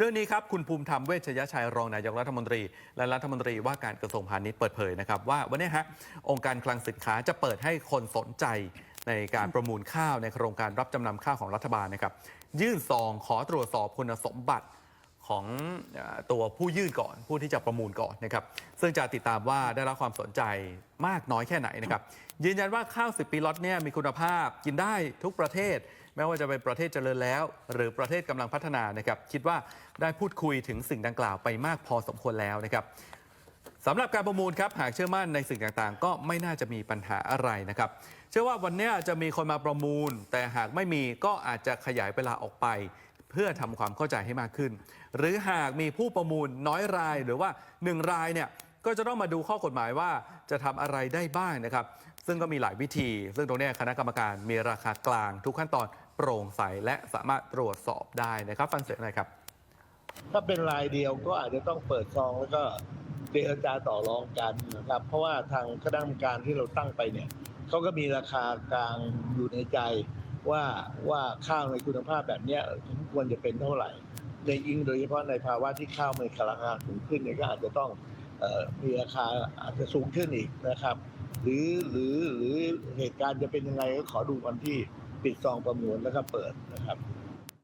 เรื่องนี้ครับ คุณภูมิธรรมเวชยชัยรองนายกรัฐมนตรี และรัฐมนตรีว่าการกระทรวงพาณิชย์เปิดเผยนะครับ ว่าวันนี้ฮะองค์การคลังสินค้าจะเปิดให้คนสนใจในการประมูลข้าวในโครงการรับจำนำข้าวของรัฐบาลนะครับ ยื่นซองขอตรวจสอบคุณสมบัติ ของตัวผู้ยื่นก่อนผู้ที่จะประมูลก่อนนะครับซึ่งจะติดตามว่าได้รับความสนใจมากน้อยแค่ไหนนะครับยืนยันว่าข้าว10 ปีล็อตเนี่ยมีคุณภาพกินได้ทุกประเทศ ไม่ว่าจะเป็นประเทศเจริญแล้ว หรือประเทศกำลังพัฒนานะครับคิดว่าได้พูดคุยถึงสิ่งดังกล่าวไปมากพอสมควรแล้วนะครับสำหรับการประมูลครับหากเชื่อมั่นในสิ่งต่างๆ ก็ไม่น่าจะมีปัญหาอะไรนะครับเชื่อว่าวันนี้จะมีคนมาประมูล แต่หากไม่มีก็อาจจะขยายเวลาออกไป เพื่อทำความเข้าใจให้มากขึ้น หรือหากมีผู้ประมูลน้อยรายหรือว่า 1 รายเนี่ยก็จะต้องมาดูข้อกฎหมายว่าจะทำอะไรได้บ้างนะครับ ซึ่งก็มีหลายวิธี ซึ่งตรงนี้คณะกรรมการมีราคากลาง ทุกขั้นตอนโปร่งใสและสามารถตรวจสอบได้นะครับ ฟังเสียงหน่อยครับ ถ้าเป็นรายเดียวก็อาจจะต้องเปิดซองแล้วก็เจรจาต่อรองกันนะครับ เพราะว่าทางคณะกรรมการที่เราตั้งไปเนี่ยเขาก็มีราคากลางอยู่ในใจ ว่าว่าข้าวในคุณภาพแบบนี้ควรจะเป็นเท่าไหร่ ในยิ่งโดยเฉพาะในภาวะที่ข้าวมันราคาสูงขึ้นเนี่ยก็อาจจะต้องมีราคาอาจจะสูงขึ้นอีกนะครับ หรือหรือหรือเหตุการณ์จะเป็นยังไงก็ขอดูวันที่ปิดซองประมูลแล้วก็เปิดนะครับ